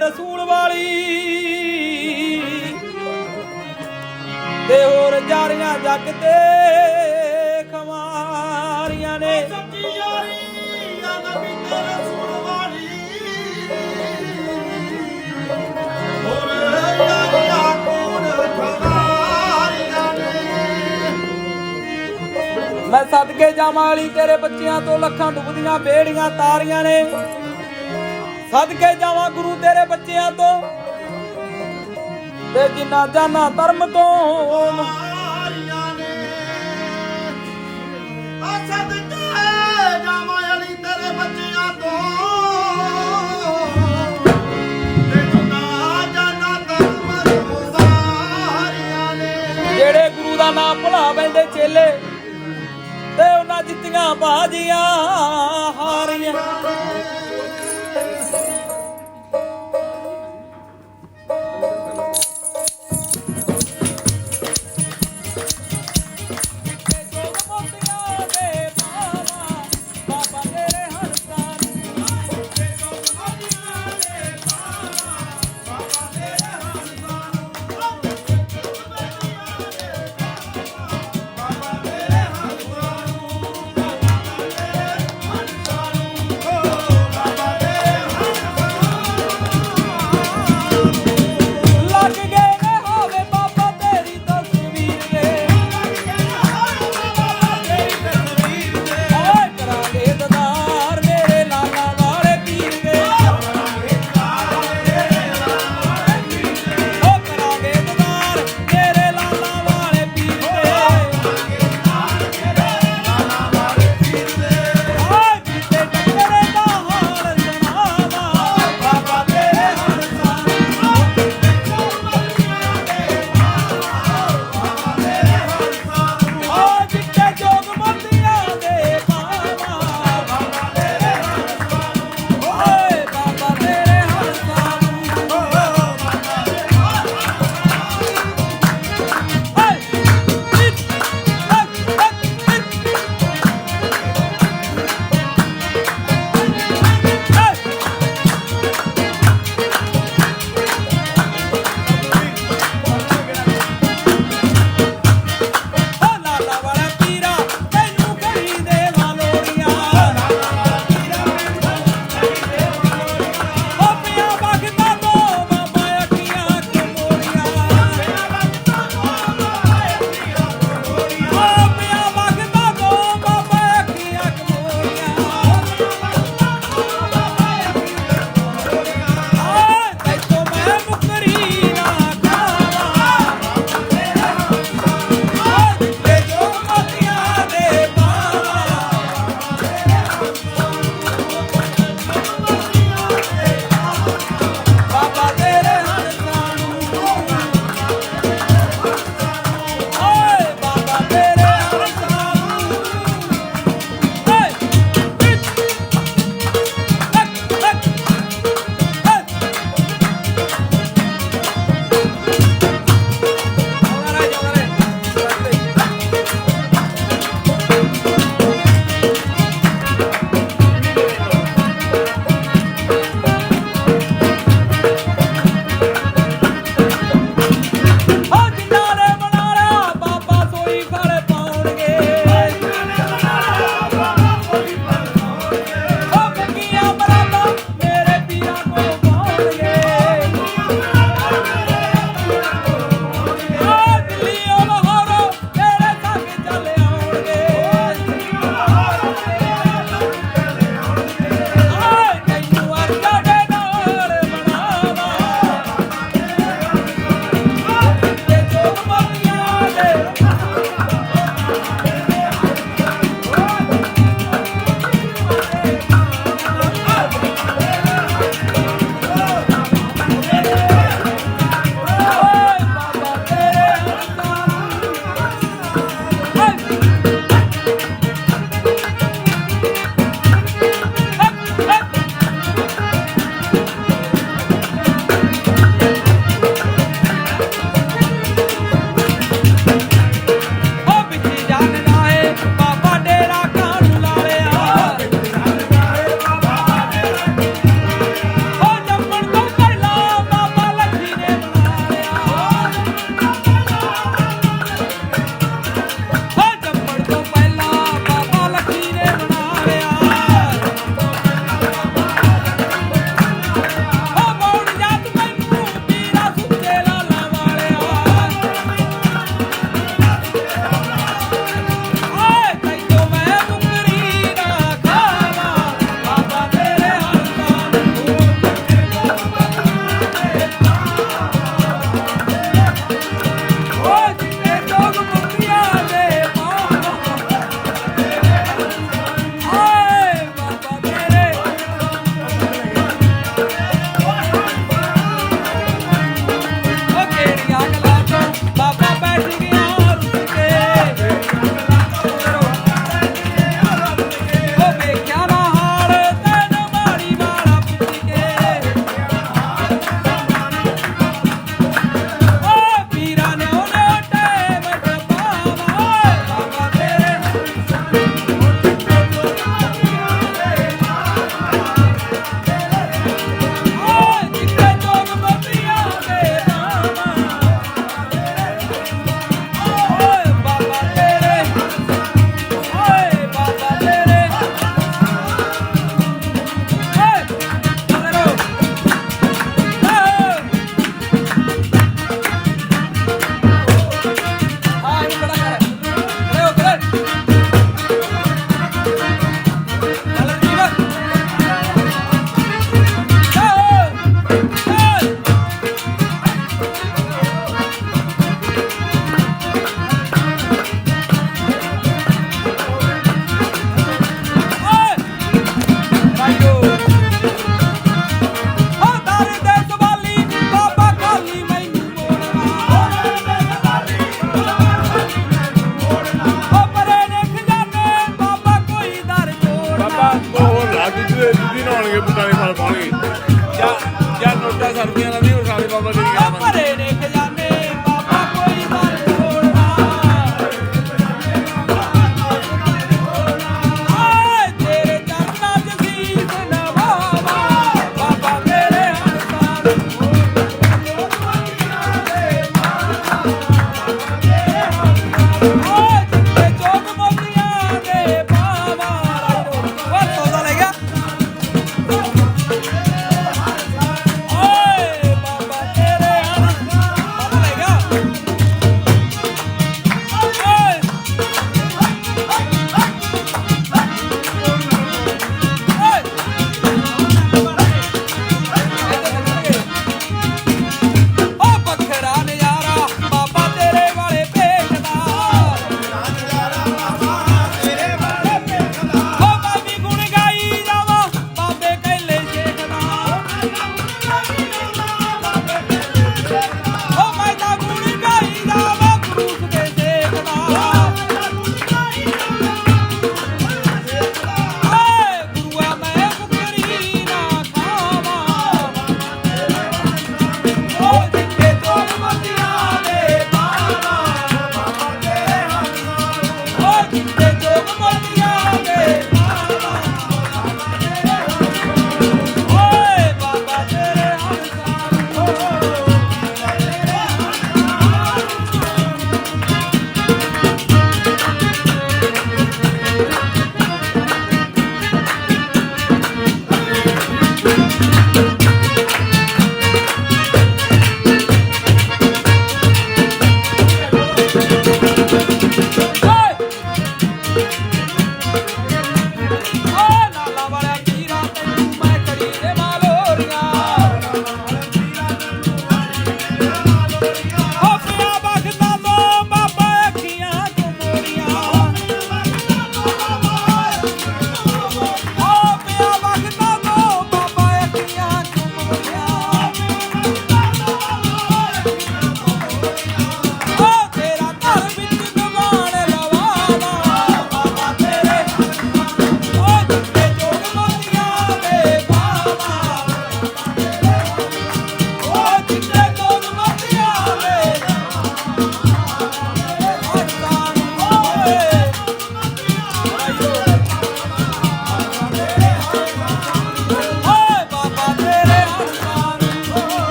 ਰਸੂਲ ਵਾਲੀ। ਤੇ ਹੋਰ ਜਾਰੀਆਂ ਜੱਗ ਤੇ ਖਮਾਰੀਆਂ ਨੇ। ਸੱਚੀ ਯਾਰੀ ਆ ਨਬੀ ਤੇ ਰਸੂਲ ਵਾਲੀ। ਹੋਰ ਯਾਰੀਆਂ ਕੋਣ ਖਵਾਰੀਆਂ ਨੇ। ਮੈਂ ਸਦਕੇ ਜਾਵਾਂ ਵਾਲੀ ਤੇਰੇ ਬੱਚਿਆਂ ਤੋਂ ਲੱਖਾਂ ਡੁੱਬਦੀਆਂ ਬੇੜੀਆਂ ਤਾਰੀਆਂ ਨੇ। ਸਦਕੇ ਜਾਵਾਂ ਗੁਰੂ ਤੇਰੇ ਬੱਚਿਆਂ ਤੋਂ ਤੇ ਜਿੰਨਾ ਜਾਨਾ ਧਰਮ ਤੋਂ। ਆਰੀਆਂ ਨੇ। ਅਸਦ ਤੇ ਜਾਵਾਂ ਅਲੀ ਤੇਰੇ ਬੱਚਿਆਂ ਤੋਂ। ਤੇ ਜਿੰਨਾ ਜਾਨਾ ਧਰਮ ਵਾਰੀਆਂ ਨੇ। ਜਿਹੜੇ ਗੁਰੂ ਦਾ ਨਾਮ ਭੁਲਾ ਬੈਂਦੇ ਚੇਲੇ ਤੇ ਉਹਨਾਂ ਜਿੱਤੀਆਂ ਬਾਜੀਆਂ ਹਾਰੀਆਂ।